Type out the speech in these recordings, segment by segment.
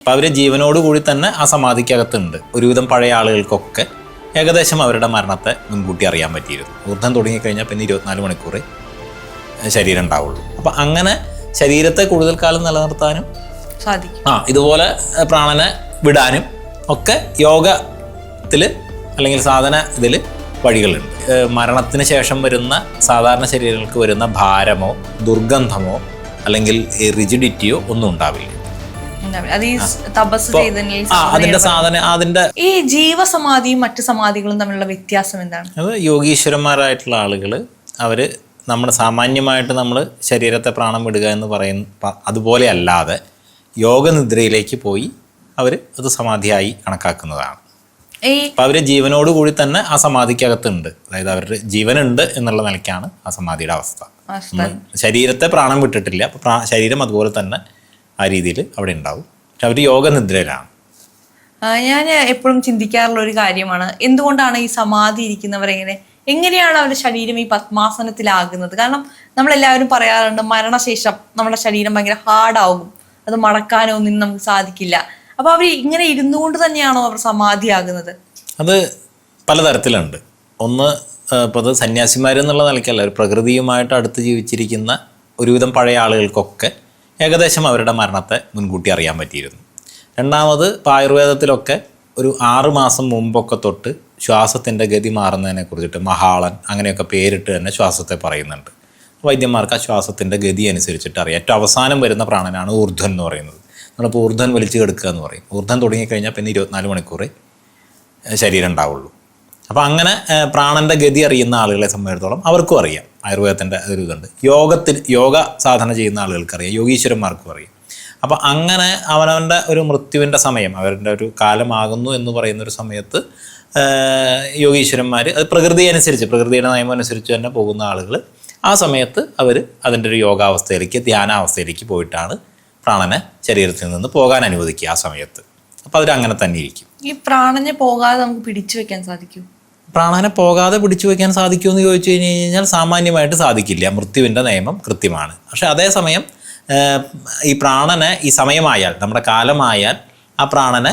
അപ്പോൾ അവർ ജീവനോടുകൂടി തന്നെ ആ സമാധിക്കകത്തുണ്ട്. ഒരുവിധം പഴയ ആളുകൾക്കൊക്കെ ഏകദേശം അവരുടെ മരണത്തെ മുൻകൂട്ടി അറിയാൻ പറ്റിയിരുന്നു. ഊർദ്ധം തുടങ്ങിക്കഴിഞ്ഞാൽ പിന്നെ ഇരുപത്തിനാല് മണിക്കൂർ ശരീരം ഉണ്ടാവുള്ളൂ. അപ്പം അങ്ങനെ ശരീരത്തെ കൂടുതൽ കാലം നിലനിർത്താനും സാധിക്കും. ആ ഇതുപോലെ പ്രാണനെ വിടാനും ഒക്കെ യോഗത്തിൽ അല്ലെങ്കിൽ സാധന ഇതിൽ വഴികളുണ്ട്. മരണത്തിന് ശേഷം വരുന്ന സാധാരണ ശരീരങ്ങൾക്ക് വരുന്ന ഭാരമോ ദുർഗന്ധമോ അല്ലെങ്കിൽ റിജിഡിറ്റിയോ ഒന്നും ഉണ്ടാവില്ല. അതിന്റെ സാധന അതിന്റെ ഈ ജീവസമാധിയും മറ്റു സമാധികളും തമ്മിലുള്ള വ്യത്യാസം എന്താണ്? അത് യോഗീശ്വരന്മാരായിട്ടുള്ള ആളുകൾ അവർ നമ്മുടെ സാമാന്യമായിട്ട് നമ്മൾ ശരീരത്തെ പ്രാണം വിടുക എന്ന് പറയുന്ന അതുപോലെ അല്ലാതെ യോഗനിദ്രയിലേക്ക് പോയി അവർ അത് സമാധിയായി കണക്കാക്കുന്നതാണ്. അപ്പം അവർ ജീവനോട് കൂടി തന്നെ ആ സമാധിക്കകത്തുണ്ട്. അതായത് അവരുടെ ജീവനുണ്ട് എന്നുള്ള നിലയ്ക്കാണ് ആ സമാധിയുടെ അവസ്ഥ. ശരീരത്തെ പ്രാണം വിട്ടിട്ടില്ല. അപ്പം ശരീരം അതുപോലെ തന്നെ ആ രീതിയിൽ അവിടെ ഉണ്ടാവും. പക്ഷെ അവർ യോഗനിദ്രയിലാണ്. ഞാൻ എപ്പോഴും ചിന്തിക്കാറുള്ള ഒരു കാര്യമാണ്. എന്തുകൊണ്ടാണ് ഈ സമാധി ഇരിക്കുന്നവർ എങ്ങനെ എങ്ങനെയാണ് അവരുടെ ശരീരം ഈ പത്മാസനത്തിലാകുന്നത്? കാരണം നമ്മളെല്ലാവരും പറയാറുണ്ട് മരണശേഷം നമ്മുടെ ശരീരം ഭയങ്കര ഹാർഡാവും അത് മടക്കാനോ ഒന്നും നമുക്ക് സാധിക്കില്ല. അപ്പൊ അവർ ഇങ്ങനെ ഇരുന്നു കൊണ്ട് തന്നെയാണോ അവർ സമാധിയാകുന്നത്? അത് പലതരത്തിലുണ്ട്. ഒന്ന് ഇപ്പോൾ അത് സന്യാസിമാരെന്നുള്ള നിലയ്ക്കല്ല. ഒരു പ്രകൃതിയുമായിട്ട് അടുത്ത് ജീവിച്ചിരിക്കുന്ന ഒരുവിധം പഴയ ആളുകൾക്കൊക്കെ ഏകദേശം അവരുടെ മരണത്തെ മുൻകൂട്ടി അറിയാൻ പറ്റിയിരുന്നു. രണ്ടാമത് ആയുർവേദത്തിലൊക്കെ ഒരു ആറ് മാസം മുമ്പൊക്കെ തൊട്ട് ശ്വാസത്തിന്റെ ഗതി മാറുന്നതിനെ കുറിച്ചിട്ട് മഹാളൻ അങ്ങനെയൊക്കെ പേരിട്ട് തന്നെ ശ്വാസത്തെ പറയുന്നുണ്ട്. വൈദ്യന്മാർക്ക് ആ ശ്വാസത്തിന്റെ ഗതി അനുസരിച്ചിട്ട് അറിയാം. ഏറ്റവും അവസാനം വരുന്ന പ്രാണനാണ് ഊർധ്വൻ എന്ന് പറയുന്നത്. നമ്മളിപ്പോൾ ഊർധ്വൻ വലിച്ചു കെടുക്കുക എന്ന് പറയും. ഊർധ്വൻ തുടങ്ങിക്കഴിഞ്ഞാൽ പിന്നെ ഇരുപത്തിനാല് മണിക്കൂർ ശരീരം ഉണ്ടാവുള്ളൂ. അപ്പോൾ അങ്ങനെ പ്രാണന്റെ ഗതി അറിയുന്ന ആളുകളെ സംബന്ധിച്ചിടത്തോളം അവർക്കും അറിയാം. ആയുർവേദത്തിന്റെ ഒരു ഇതുണ്ട്. യോഗത്തിൽ യോഗ സാധന ചെയ്യുന്ന ആളുകൾക്കറിയാം യോഗീശ്വരന്മാർക്കും അറിയാം. അപ്പോൾ അങ്ങനെ അവനവന്റെ ഒരു മൃത്യുവിന്റെ സമയം അവരുടെ ഒരു കാലമാകുന്നു എന്ന് പറയുന്ന ഒരു സമയത്ത് യോഗീശ്വരന്മാർ അത് പ്രകൃതി അനുസരിച്ച് പ്രകൃതിയുടെ നിയമം അനുസരിച്ച് തന്നെ പോകുന്ന ആളുകൾ ആ സമയത്ത് അവർ അതിന്റെ ഒരു യോഗാവസ്ഥയിലേക്ക് ധ്യാനാവസ്ഥയിലേക്ക് പോയിട്ടാണ് പ്രാണനെ ശരീരത്തിൽ നിന്ന് പോകാൻ അനുവദിക്കുക ആ സമയത്ത്. അപ്പോൾ അവരങ്ങനെ തന്നെ ഇരിക്കും. ഈ പ്രാണനെ പോകാതെ നമുക്ക് പിടിച്ചു വെക്കാൻ സാധിക്കും? പ്രാണനെ പോകാതെ പിടിച്ചു വയ്ക്കാൻ സാധിക്കുമോ എന്ന് ചോദിച്ചു കഴിഞ്ഞ് കഴിഞ്ഞാൽ സാമാന്യമായിട്ട് സാധിക്കില്ല. മൃത്യുവിന്റെ നിയമം കൃത്യമാണ്. പക്ഷെ അതേസമയം ഈ പ്രാണനെ ഈ സമയമായാൽ നമ്മുടെ കാലമായാൽ ആ പ്രാണനെ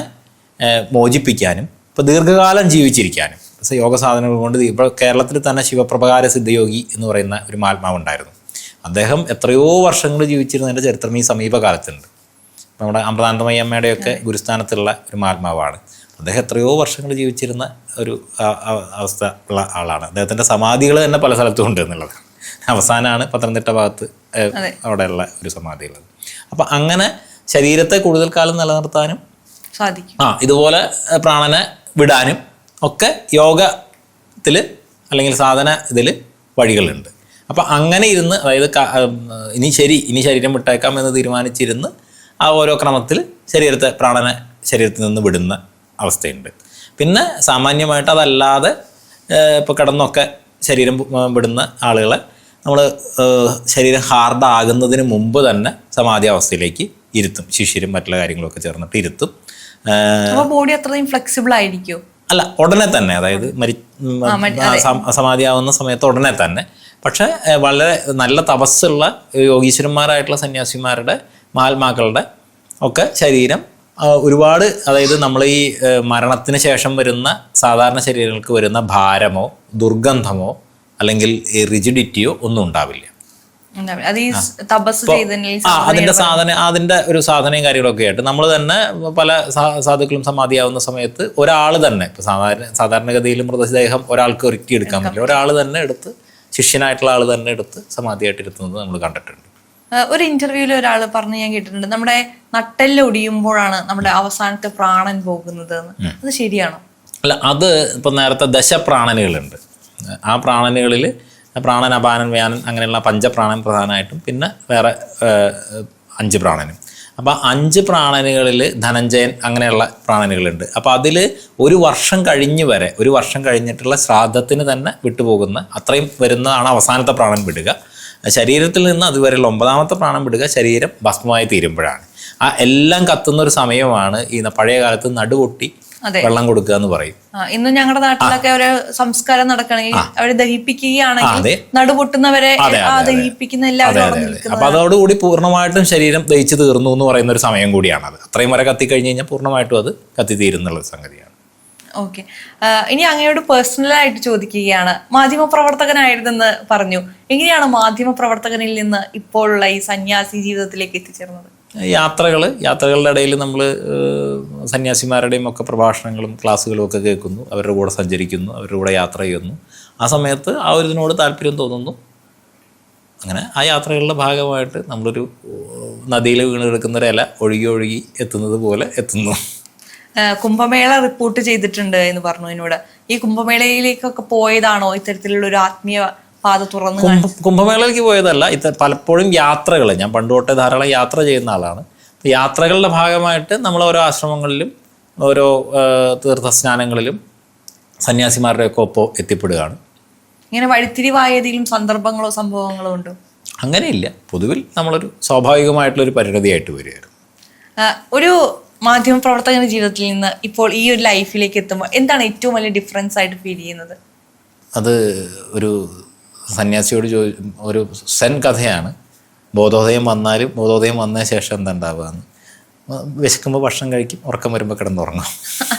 മോചിപ്പിക്കാനും ഇപ്പോൾ ദീർഘകാലം ജീവിച്ചിരിക്കാനും യോഗ സാധനങ്ങൾ കൊണ്ട് ഇപ്പോൾ കേരളത്തിൽ തന്നെ ശിവപ്രഭാകാര സിദ്ധയോഗി എന്ന് പറയുന്ന ഒരു മഹാത്മാവ് ഉണ്ടായിരുന്നു അദ്ദേഹം എത്രയോ വർഷങ്ങൾ ജീവിച്ചിരുന്നതിന്റെ ചരിത്രം ഈ സമീപകാലത്തുണ്ട്. നമ്മുടെ അമൃതാനന്ദമയി അമ്മയുടെയൊക്കെ ഗുരുസ്ഥാനത്തുള്ള ഒരു മഹാത്മാവാണ്. അദ്ദേഹം എത്രയോ വർഷങ്ങൾ ജീവിച്ചിരുന്ന ഒരു അവസ്ഥ ഉള്ള ആളാണ്. അദ്ദേഹത്തിന്റെ സമാധികൾ തന്നെ പല സ്ഥലത്തും ഉണ്ട് എന്നുള്ളതാണ് അവസാനമാണ് പത്തനംതിട്ട ഭാഗത്ത് അവിടെയുള്ള ഒരു സമാധികൾ അപ്പം അങ്ങനെ ശരീരത്തെ കൂടുതൽ കാലം നിലനിർത്താനും സാധിക്കും. ആ ഇതുപോലെ പ്രാണനെ വിടാനും ഒക്കെ യോഗത്തിൽ അല്ലെങ്കിൽ സാധന ഇതിൽ വഴികളുണ്ട്. അപ്പം അങ്ങനെ ഇരുന്ന് അതായത് ഇനി ശരി ഇനി ശരീരം വിട്ടേക്കാം എന്ന് തീരുമാനിച്ചിരുന്ന് ആ ഓരോ ക്രമത്തിൽ ശരീരത്തെ പ്രാണനെ ശരീരത്തിൽ നിന്ന് വിടുന്ന അവസ്ഥയുണ്ട്. പിന്നെ സാമാന്യമായിട്ട് അതല്ലാതെ ഇപ്പോൾ കിടന്നൊക്കെ ശരീരം വിടുന്ന ആളുകളെ നമ്മൾ ശരീരം ഹാർഡാകുന്നതിന് മുമ്പ് തന്നെ സമാധി അവസ്ഥയിലേക്ക് ഇരുത്തും. ശിഷ്യരും മറ്റുള്ള കാര്യങ്ങളൊക്കെ ചേർന്നിട്ട് ഇരുത്തും. ബോഡി അത്രയും ഫ്ലെക്സിബിൾ ആയിരിക്കും. അല്ല ഉടനെ തന്നെ. അതായത് മരി സമാധി ആ, മരി- ആ, സം- സമാധിയാവുന്ന സമയത്ത് ഉടനെ തന്നെ. പക്ഷേ വളരെ നല്ല തപസ്സുള്ള യോഗീശ്വരന്മാരായിട്ടുള്ള സന്യാസിമാരുടെ മഹാത്മാക്കളുടെ ഒക്കെ ശരീരം ഒരുപാട് അതായത് നമ്മൾ ഈ മരണത്തിന് ശേഷം വരുന്ന സാധാരണ ശരീരങ്ങൾക്ക് വരുന്ന ഭാരമോ ദുർഗന്ധമോ അല്ലെങ്കിൽ റിജിഡിറ്റിയോ ഒന്നും ഉണ്ടാവില്ല. അതിന്റെ സാധന അതിന്റെ ഒരു സാധനയും കാര്യങ്ങളൊക്കെ ആയിട്ട് നമ്മൾ തന്നെ പല സാധുക്കളും സമാധിയാവുന്ന സമയത്ത് ഒരാൾ തന്നെ ഇപ്പൊ സാധാരണ സാധാരണഗതിയിൽ മൃതദേഹം ഒരാൾക്ക് ഒരുക്കി എടുക്കാൻ പറ്റില്ല. ഒരാൾ തന്നെ എടുത്ത് ശിഷ്യനായിട്ടുള്ള ആൾ തന്നെ എടുത്ത് സമാധിയായിട്ട് ഇരുത്തുന്നത് നമ്മൾ കണ്ടിട്ടുണ്ട്. ഒരു ഇന്റർവ്യൂവിൽ ഒരാൾ പറഞ്ഞു ഞാൻ കേട്ടിട്ടുണ്ട് നമ്മുടെ നട്ടെല്ല് ഒടിയുമ്പോഴാണ് നമ്മുടെ അവസാനത്തെ പ്രാണൻ പോകുന്നത് അത് ശരിയാണോ? അല്ല അത് ഇപ്പം നേരത്തെ ദശപ്രാണനുകളുണ്ട്. ആ പ്രാണനുകളിൽ പ്രാണൻ അപാനൻ വ്യാനൻ അങ്ങനെയുള്ള പഞ്ചപ്രാണൻ പ്രധാനമായിട്ടും പിന്നെ വേറെ അഞ്ച് പ്രാണനും. അപ്പോൾ അഞ്ച് പ്രാണനുകളിൽ ധനഞ്ജയൻ അങ്ങനെയുള്ള പ്രാണനുകളുണ്ട്. അപ്പോൾ അതിൽ ഒരു വർഷം കഴിഞ്ഞ് വരെ ഒരു വർഷം കഴിഞ്ഞിട്ടുള്ള ശ്രാദ്ധത്തിന് തന്നെ വിട്ടുപോകുന്ന അത്രയും വരുന്നതാണ് അവസാനത്തെ പ്രാണൻ വിടുക. ശരീരത്തിൽ നിന്ന് അതുവരെയുള്ള ഒമ്പതാമത്തെ പ്രാണം വിടുക ശരീരം ഭസ്മമായി തീരുമ്പോഴാണ്. ആ എല്ലാം കത്തുന്ന ഒരു സമയമാണ് ഈ പഴയ കാലത്ത് നടുപൊട്ടി വെള്ളം കൊടുക്കുക എന്ന് പറയും. ഇന്ന് ഞങ്ങളുടെ നാട്ടിലൊക്കെ ഒരു സംസ്കാരം നടക്കണമെങ്കിൽ അവരെ ദഹിപ്പിക്കുകയാണെങ്കിൽ. നടുപൊട്ടുന്നവരെ ദഹിപ്പിക്കുന്ന എല്ലാവരും അപ്പൊ അതോടുകൂടി പൂർണമായിട്ടും ശരീരം ദഹിച്ചു തീർന്നു എന്ന് പറയുന്ന ഒരു സമയം അത് അത്രയും വരെ കത്തിക്കഴിഞ്ഞ് കഴിഞ്ഞാൽ പൂർണമായിട്ടും അത് കത്തിത്തീരുന്നുള്ള തീരുന്നുള്ള സംഗതിയാണ്. ഓക്കെ ഇനി അങ്ങയോട് പേഴ്സണലായിട്ട് ചോദിക്കുകയാണ്. മാധ്യമ പ്രവർത്തകനായിരുന്നെന്ന് പറഞ്ഞു. എങ്ങനെയാണ് മാധ്യമ പ്രവർത്തകനിൽ നിന്ന് ഇപ്പോഴുള്ള ഈ സന്യാസി ജീവിതത്തിലേക്ക് എത്തിച്ചേർന്നത്? യാത്രകൾ യാത്രകളുടെ ഇടയിൽ നമ്മൾ സന്യാസിമാരുടെയും ഒക്കെ പ്രഭാഷണങ്ങളും ക്ലാസ്സുകളും ഒക്കെ കേൾക്കുന്നു. അവരുടെ കൂടെ സഞ്ചരിക്കുന്നു അവരുടെ കൂടെ യാത്ര ചെയ്യുന്നു. ആ സമയത്ത് ആ ഒരു ഇതിനോട് താല്പര്യം തോന്നുന്നു. അങ്ങനെ ആ യാത്രകളുടെ ഭാഗമായിട്ട് നമ്മളൊരു നദിയിൽ വീണ് കിടക്കുന്ന ഒരു ഇല ഒഴുകി ഒഴുകി എത്തുന്നത് പോലെ എത്തുന്നു. കുംഭമേള റിപ്പോർട്ട് ചെയ്തിട്ടുണ്ട് എന്ന് പറഞ്ഞു എന്നോട്. ഈ കുംഭമേളയിലേക്കൊക്കെ പോയതാണോ ഇത്തരത്തിലുള്ള ഒരു ആത്മീയ പാത തുറന്നു കുംഭമേളയിലേക്ക് പോയതല്ല ഇത്ത പലപ്പോഴും യാത്രകൾ ഞാൻ പണ്ട് തൊട്ടേ ധാരാളം യാത്ര ചെയ്യുന്ന ആളാണ്. യാത്രകളുടെ ഭാഗമായിട്ട് നമ്മൾ ഓരോ ആശ്രമങ്ങളിലും ഓരോ തീർത്ഥ തീർത്ഥസ്നാനങ്ങളിലും സന്യാസിമാരുടെയൊക്കെ ഒപ്പം എത്തിപ്പെടുകയാണ്. ഇങ്ങനെ വഴിത്തിരിവായ ഏതെങ്കിലും സന്ദർഭങ്ങളോ സംഭവങ്ങളോ ഉണ്ടോ? അങ്ങനെയില്ല. പൊതുവിൽ നമ്മളൊരു സ്വാഭാവികമായിട്ടുള്ളൊരു പരിണതിയായിട്ട് വരികയായിരുന്നു. ഒരു മാധ്യമ പ്രവർത്തകന്റെ ജീവിതത്തിൽ നിന്ന് ഇപ്പോൾ ഈ ഒരു ലൈഫിലേക്ക് എത്തുമ്പോൾ എന്താണ് ഏറ്റവും വലിയ ഡിഫറൻസ് ആയിട്ട് ഫീൽ ചെയ്യുന്നത്? അത് ഒരു സന്യാസിയോട് ചോ ഒരു സെൻ കഥയാണ്. ബോധോദയം വന്നാലും ബോധോദയം വന്ന ശേഷം എന്താ ഉണ്ടാവുകയെന്ന് വിശക്കുമ്പോൾ ഭക്ഷണം കഴിക്കും ഉറക്കം വരുമ്പോൾ കിടന്നുറങ്ങും.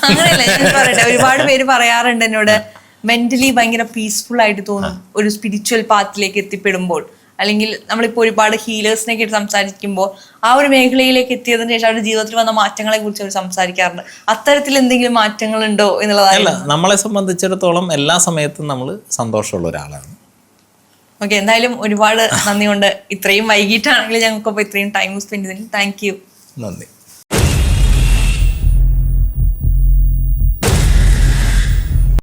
അങ്ങനെയല്ല ഞാൻ പറയട്ടെ. ഒരുപാട് പേര് പറയാറുണ്ട് എന്നോട് മെന്റലി ഭയങ്കര പീസ്ഫുൾ ആയിട്ട് തോന്നും ഒരു സ്പിരിച്വൽ പാത്തിലേക്ക് എത്തിപ്പെടുമ്പോൾ. അല്ലെങ്കിൽ നമ്മളിപ്പോൾ ഒരുപാട് ഹീലേഴ്സിനെ കേട്ട് സംസാരിക്കുമ്പോൾ ആ ഒരു മേഖലയിലേക്ക് എത്തിയതിനു ശേഷം അവരുടെ ജീവിതത്തിൽ വന്ന മാറ്റങ്ങളെ കുറിച്ച് അവർ സംസാരിക്കാറുണ്ട്. അത്തരത്തിൽ എന്തെങ്കിലും മാറ്റങ്ങൾ ഉണ്ടോ എന്നുള്ളതാണ് അല്ല നമ്മളെ സംബന്ധിച്ചിടത്തോളം എല്ലാ സമയത്തും നമ്മൾ സന്തോഷമുള്ള ഒരാളാണ്. ഓക്കെ എന്തായാലും ഒരുപാട് നന്ദിയുണ്ട്. ഇത്രയും വൈകിട്ടാണെങ്കിൽ ഞങ്ങൾക്കൊപ്പം ഇത്രയും ടൈം സ്പെൻഡ് ചെയ്തതിന്. താങ്ക് യു നന്ദി.